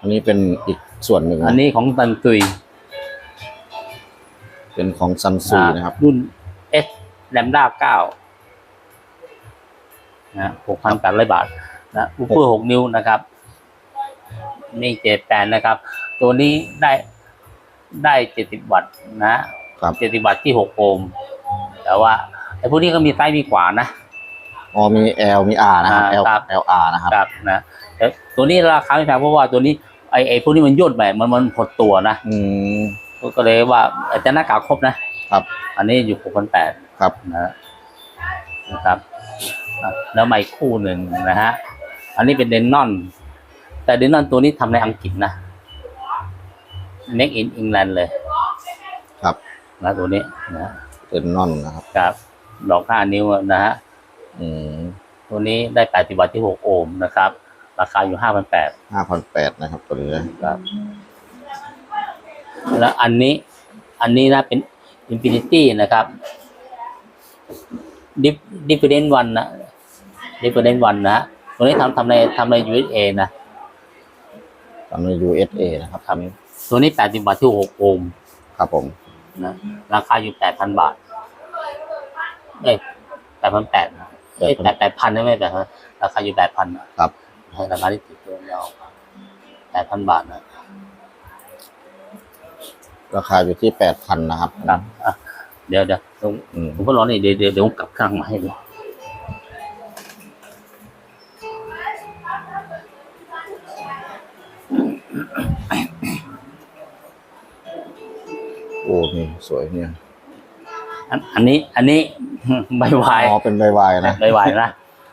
อันนี้เป็นอีกส่วนหนึ่งนะอันนี้ของตันตุย เป็นของซัมซุงนะครับ รุ่น S แลมด้าเก้านะหกพันแปดร้อยบาทนะอุปเปอร์หกนิ้วนะครับ นี่เจแปนนะครับ ตัวนี้ได้ได้เจ็ดสิบวัตต์นะครับเจ็ดสิบวัตต์ที่หกโอห์มแต่ว่าไอ้พวกนี้ก็มีซ้ายมีขวานะอ๋อมี L มี R นะครับอ่า L ครับ L R นะครับครับนะแต่ตัวนี้ราคาไม่แพงเพราะว่าตัวนี้ ไอ้ไอ้พวกนี้มันย่นไปมันมันหดตัวนะอืมก็เลยว่าแต่หน้ากากครบนะครับ อันนี้อยู่หกพันแปดครับนะนะครับอะแล้วมาอีกคู่หนึ่งนะฮะอันนี้เป็นเดนนอน แต่เดนนอนตัวนี้ทำในอังกฤษนะ Neck in England เลย ครับนะตัวนี้นะเป็นนอนนะครับครับดอกห้านิ้วนะฮะอืมตัวนี้ได้แปดสิบวัตต์ที่หกโอห์มนะครับ ราคาอยู่ห้าพันแปดห้าพันแปดนะครับตัวนี้นะครับ แล้วอันนี้อันนี้นะเป็น Infinity นะครับ Dip Different One นะ Different One นะตัวนี้ทำทำในทำใน USA นะตอนนี้ USA นะครับทำตัวนี้แปดสิบาทที่หกโอห์มครับผมนะราคาอยู่แปดพันบาทเอ้ยแปดพันแปดเอ้ยแปดแปดพันไม่แปดพันราคาอยู่แปดพันครับ ให้ราคาที่ติดตัวเราแปดพันบาทนะราคาอยู่ที่แปดพันนะครับครับอะเดี๋ยวเดี๋ยวผมอืมผมก็รอนนี่เดี๋ยวเดี๋ยวเดี๋ยวผมกลับข้างมาให้ดูโอ้นี่สวยเนี่ยอันอันนี้ อันนี้ใบวายอ๋อเป็นใบวายนะใบวายนะ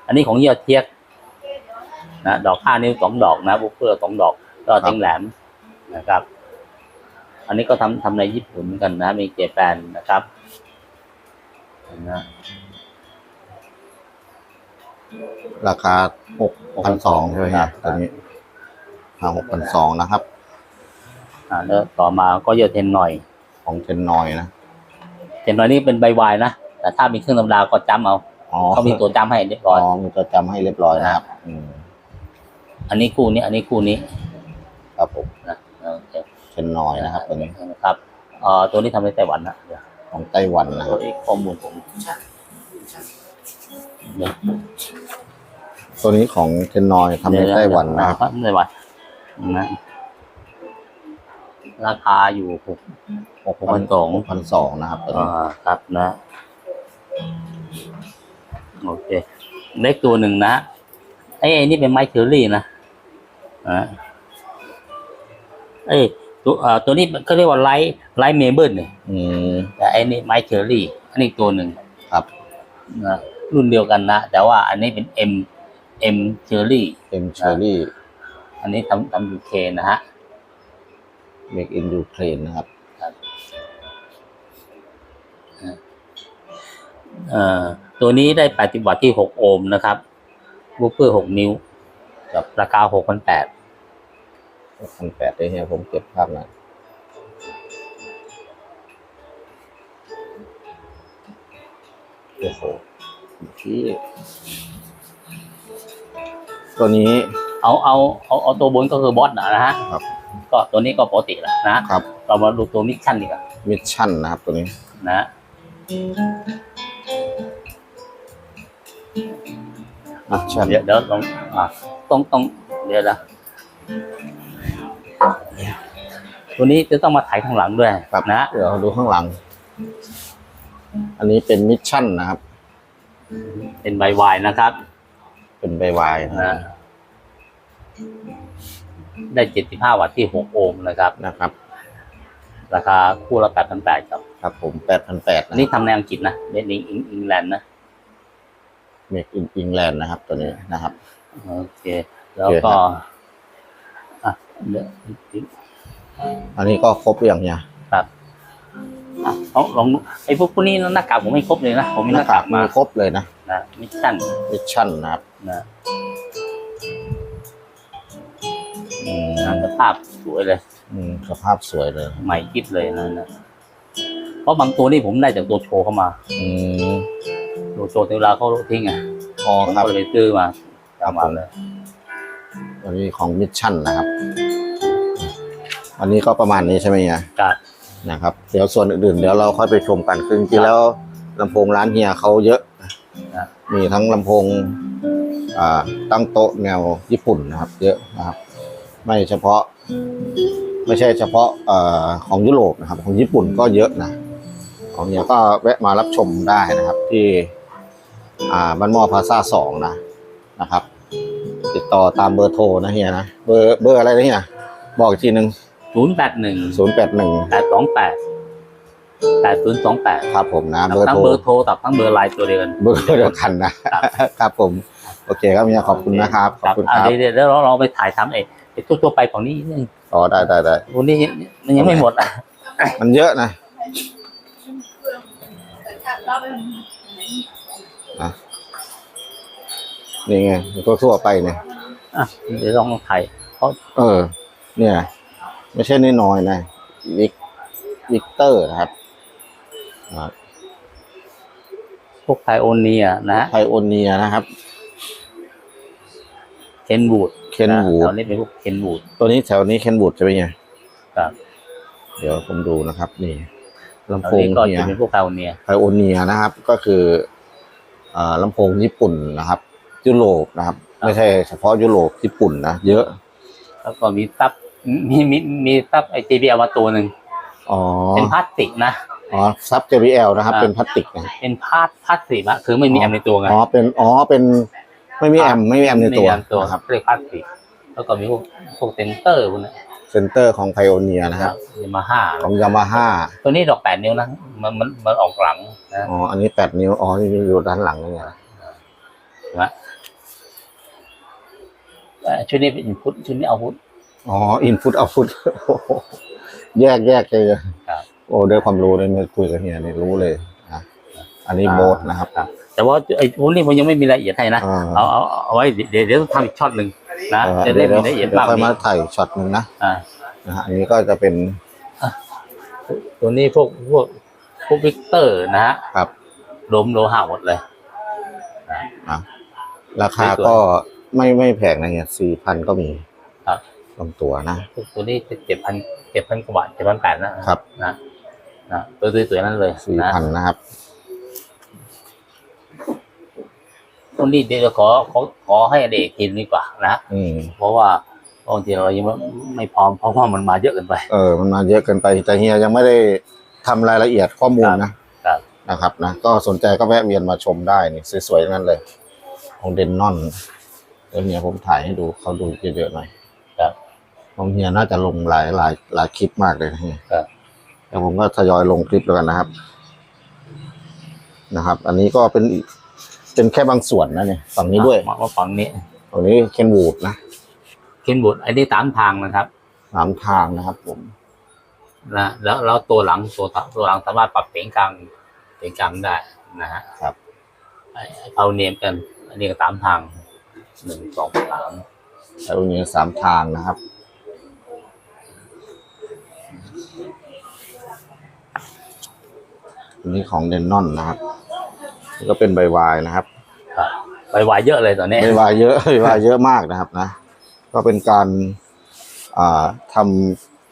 อันนี้ของเยี่ยเทียก นะดอกห้านิ้วสองดอกนะบุฟเฟอร์สองดอก ก็เต็งแหลมนะครับ อันนี้ก็ทำทำในญี่ปุ่นเหมือนกันนะ มีเจแปนนะครับนะราคาหกพันสองใช่ไหมครับตัวนี้ห้าหกพันสองนะครับ อ่าแล้วต่อมาก็เยอะเทนหน่อย ของเทนนอยนะ เทนหน่อยนี่เป็นใบวายนะ แต่ถ้ามีเครื่องธรรมดาก็จำเอาอ๋อเขามีตัวจำให้เรียบร้อ๋อยอมีตัวจำให้เรียบร้อยนะครับ อืม อันนี้คู่นี้ อันนี้คู่นี้ครับผมนะโอเคเทนนอยนะครับตัวนี้นะครับเอ่อตัวนี้ทำในไต้หวันนะเดี๋ยวของไต้หวันนะคตัรัวบนี้ข้อมูลผมเดี๋ยวตัวนี้ของเทนนอยทำในไต้หวันนะครับทำในไต้หวันนะราคาอยู่หกหกพันสองพันสองนะครับตัวนี้อ่าครับนะโอเคเล็กตัวหนึ่งนะไอ้ไอ้นี่เป็นไม้เชอรี่นะ อ่าเอ้ยตัวเอ่อตัวนี้เขาเรียกว่าไลท์ไลท์เมเบิลเนี่ยอืมแต่ไอ้นี่ไม้เชอรี่อันนี้ตัวหนึ่งครับนะรุ่นเดียวกันนะ แต่ว่าอันนี้เป็น M M เชอรี่ เอ็มเชอรี่อันนี้ทำทำยูเคนะฮะ เมกอินยูเครนนะครับ เอ่อตัวนี้ได้80วัตต์ที่ 6 โอห์มนะครับบูเปอร์ 6 นิ้วครับราคา 6,800 พันแปดได้เฮียผมเก็บภาพหนะโอ้โหที่ตัวนี้ เอาเอาเอาเอาตัวบนก็คือบอสนะฮะครับ ก็ตัวนี้ก็ปกติแล้วนะครับ เรามาดูตัวมิชชั่นดีกว่ามิชชั่นนะครับตัวนี้นะมิชชั่นเดี๋ยวเดี๋ยวลองอะต้องต้องเดี๋ยวนะ ตัวนี้จะต้องมาถ่ายข้างหลังด้วยครับนะเดี๋ยวดูข้างหลัง อันนี้เป็นมิชชั่นนะครับ เป็นใบวายนะครับ เป็นใบวายนะนะได้75วัตต์ที่6โอห์มนะครับนะครับ ราคาคู่ละ8,800ครับ ครับผมแปดพันแปดอันะนนี้ทำในอังกฤษนะเมดในอังกฤษนะเมกอินอิงแลนด์นะครับ ตัวนี้นะครับ โอเค แล้วก็โอเคครับอะเดี๋ยว อันนี้ก็ครบหรือยังเนี่ยครับอะลองลองไอ้พวกพวกนี้หน้ากากผมไม่ครบเลยนะ ผมมีหน้ากากมาครบเลยนะนะมิชชั่นมิชชั่นนะครับนะอืมนะสภาพสวยเลย อืมสภาพสวยเลยใหม่กิ๊บเลยนะนะเพราะบางตัวนี่ผมได้จากตัวโชว์เข้ามาอืมตัวโชว์เวลาเขาทิ้งอะอ๋อผมครับก็เลยไปซื้อมาครับเอามาผมเลยอันนี้ของมิชชั่นนะครับน อันนี้ก็ประมาณนี้ใช่ไหมเนี่ยครับนะครับ เดี๋ยวส่วนอื่นๆเดี๋ยวเราค่อยไปชมกันคือจริงๆแล้วลำโพงร้านเฮียเขาเยอะครับมีทั้งลำโพงอ่าตั้งโต๊ะแนวญี่ปุ่นนะครับ เยอะนะครับ ไม่เฉพาะ ไม่ใช่เฉพาะเอ่อของยุโรปนะครับ ของญี่ปุ่นก็เยอะนะของเฮียก็แวะมารับชมได้นะครับ ที่อ่าบ้านหม้อพลาซ่าสองนะนะครับ ติดต่อตามเบอร์โทรนะเฮียนะเบอร์เบอร์อะไรนะเฮียบอกอีกทีหนึ่ง ศูนย์แปดหนึ่งศูนย์แปดหนึ่งแปดสองแปดแปดศูนย์สองแปดครับผมนะเบอร์ทั้งโทรเบอร์โทรกับทั้งเบอร์ไลน์ตัวเดียวกัน เบอร์เดียวกันนะครับครับผม โอเคครับเฮียขอบคุณนะครับขอบคุณคอะรับเดี๋ยวเดี๋ยวเราเราไปถ่ายทำไอ้ไอ้ทั่วๆไปของนี้นิดนึงอ๋อได้ได้ได้วันนี้ยังมันยังไม่หมดอะมันเยอะนะอะนี่ไงมันก็ทั่วไปเนี่ยอะเดี๋ยวลองถ่ายเพราะเออ เนี่ย ไม่ใช่น้อยๆนะวิกวิกเตอร์นะครับอ่าพวกไพโอเนียนะไพโอเนียนะครับ เคนบูดเคนวูแถดวนี้เป็นพวกเคนบูดตัวนี้แถวนี้เคนวูดใช่ไหมเนี่ยครับ เดี๋ยวผมดูนะครับ นี่ลำแถวโพงนี้ก็เนี่จะยเป็นพวกไพโอเนียไพโอเนียนะครับ ก็คืออ่าลำโพงญี่ปุ่นนะครับ ยุโรปนะครับ ไม่ใช่เฉพาะยุโรปญี่ปุ่นนะเยอะ แล้วก็มีซับ มีมีมีซับไอ JBL มาตัวหนึ่งอ๋อเป็นพลาสติกนะอ๋อซับ JBL นะครับอ่าเป็นพลาสติกนะเป็นพาดพลาสติกอะคือไม่มีแอมป์ในตัวไงอ๋อเป็นอ๋อเป็นไม่มีแอมไม่มีแอมในตัวไม่มีแอมป์ตัวนะครับเรียกพลาสติกแล้วก็มีพวกพวกเซนเตอร์พวกนั้นเซนเตอร์ของไพโอเนียนะครับยามาฮ่าของยามาฮ่าตัวนี้ดอกแปดนิ้วนะมันมันมันออกหลังนะอ๋ออันนี้แปดนิ้วอ๋อนี่อยู่ด้านหลังนี่ไงเห็นไหมเอ่อชุดนี้เป็นอินพุตชุดนี้เอาพุต อ๋ออินพุตเอาพุตแยกแยกเลยครับโอ้ด้วยความรู้เลยมาคุยกับเฮียนี่รู้เลยนะอันนี้โบสนะครับ แต่ว่าไอ้พวกนี้ผมยังไม่มีรายละเอียดให้นะอ่าเอาเอาเอาไว้เดี๋ยวเดี๋ยวต้องทำอีกช็อตหนึ่งนะเออจะได้เดี๋ยวมีรายละเอียดเดี๋ยวมากค่อยกมาว่านี้ถ่ายช็อตหนึ่งนะอ่านะฮะอันนี้ก็จะเป็น ตัวนี้พวกพวกพวกวิกเตอร์นะฮะครับโลมโลหะหมดเลยอะราคาก็ไม่ไม่แพงนะเฮียสี่พันก็มีครับ ลงตัวนะพวกตัวนี้เจ็ดพันเจ็ดพันกว่าบาทเจ็ดพันแปดนะครับ นะนะตัวสวยๆนั่นเลยสี่นะพันนะครับตัวนี้เดี๋ยวขอขอขอให้เด็กกินดีกว่านะอืมเพราะว่าบางทีเรายังไม่ไม่พร้อมเพราะว่ามันมาเยอะเกินไป เออ มันมาเยอะเกินไปแต่เฮียยังไม่ได้ทำรายละเอียดข้อมูลนะครับนะครับนะก็สนใจก็แวะเวียนมาชมได้นี่สวยๆทั้งนั้นเลย ของเดนนอนเดี๋ยวเฮียผมถ่ายให้ดูเขาดูเยอะๆหน่อยครับ ของเฮียน่าจะลงหลายหลายหลายคลิปมากเลยนะเฮียครับ เดี๋ยวผมก็ทยอยลงคลิปแล้วกันนะครับ นะครับ อันนี้ก็เป็นอีกเป็นแค่บางส่วนนะเนี่ยฝั่งนี้ด้วยมามาฝั่งนี้ฝั่งนี้เคนวูดนะเข็นบุตรอันนี้ตามทางนะครับสามทางนะครับ ผมนะแล้วแล้วตัวหลังตัวตัตัวหลังสามารถปรับเสียงกลางเสียงกลางได้นะฮะครับไอ้ไอ้เอาเนียมกัน อันนี้ก็ตามทางหนึ่งสองสามแล้วนี้สามทางนะครับ นนี้ของเดนนอนนะครับนี่ก็เป็นใบวายนะครับครับไปวายเยอะเลยตอนนี้ใบวายเยอะใบวายเยอะมากนะครับนะ ก็เป็นการอ่าท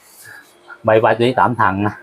ำใบวายตัวนี้สามทางนะ